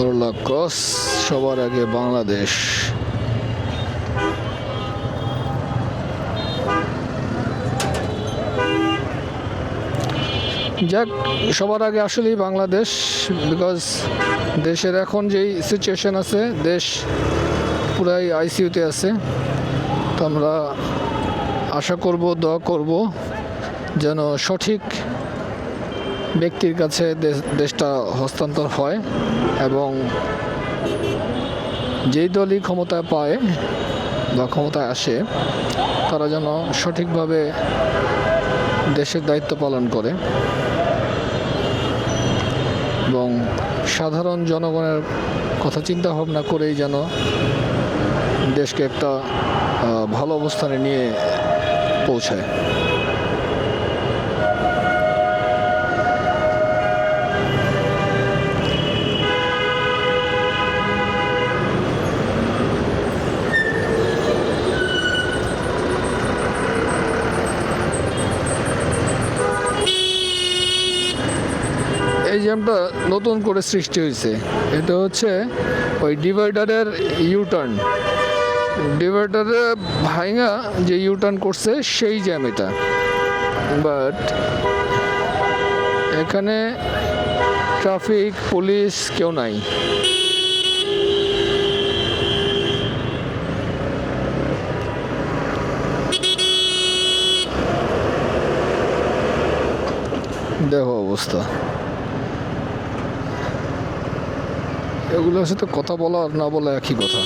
করলা ক্রস, সবার আগে বাংলাদেশ। যাক, সবার আগে আসলেই বাংলাদেশ বিকজ দেশের এখন যেই সিচুয়েশন আছে, দেশ পুরাই আইসিইউতে আছে। তো আমরা আশা করব, দোয়া করব যেন সঠিক ব্যক্তির কাছে দেশ- দেশটা হস্তান্তর হয় এবং যেই দলই ক্ষমতায় পায় বা ক্ষমতায় আসে, তারা যেন সঠিকভাবে দেশের দায়িত্ব পালন করে এবং সাধারণ জনগণের কথা চিন্তা ভাবনা করেই যেন দেশকে একটা ভালো অবস্থানে নিয়ে পৌঁছায়। জ্যামটা নতুন করে সৃষ্টি হয়েছে। এটা হচ্ছে ওই ডিভাইডারের ইউটার্ন ডিভাইডারে ভাইঙা যে ইউটার্ন করছে, সেই জ্যাম এটা। বাট এখানে ট্রাফিক পুলিশ কেউ নাই। দেখো অবস্থা। এগুলোর সাথে কথা বলা আর না বলা একই কথা।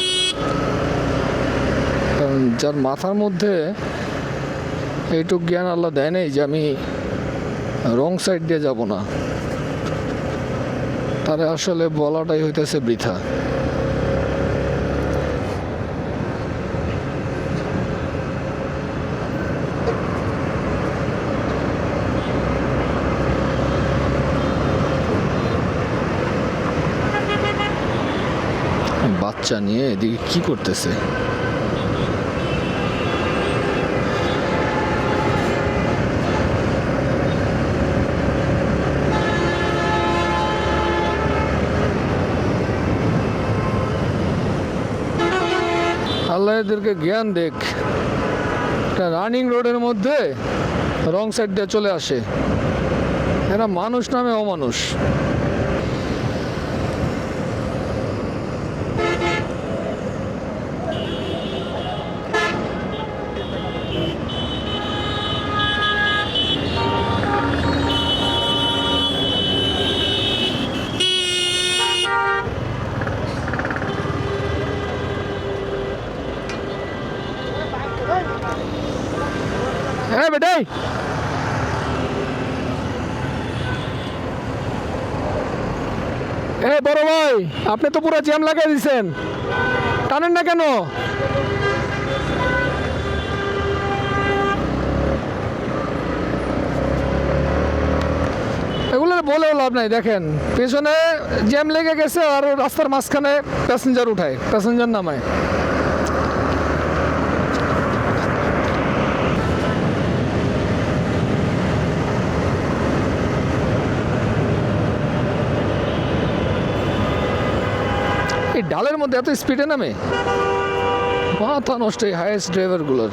কারণ যার মাথার মধ্যে এইটুক জ্ঞান আল্লাহ দেয় নেই যে আমি রং সাইড দিয়ে যাব না। তারা আসলে বলাটাই হইতেছে বৃথা। বাচ্চা নিয়ে এদিকে কি করতেছে? আল্লাহ এদেরকে জ্ঞান দেখ। একটা রানিং রোডের মধ্যে রং সাইড দিয়ে চলে আসে। এরা মানুষ নামে অমানুষ। হ্যাঁ বেটাই এ, বড় ভাই, আপনি তো পুরো জ্যাম লাগিয়ে দিছেন। টানেন না কেন? এগুলো বলেও লাভ নাই, দেখেন। পেছনে জ্যাম লেগে গেছে আর রাস্তার মাঝখানে প্যাসেঞ্জার উঠায় প্যাসেঞ্জার নামায়। ডালের মধ্যে এত স্পিডে নামে? মাথা নষ্ট এই হাইয়েস্ট ড্রাইভারগুলোর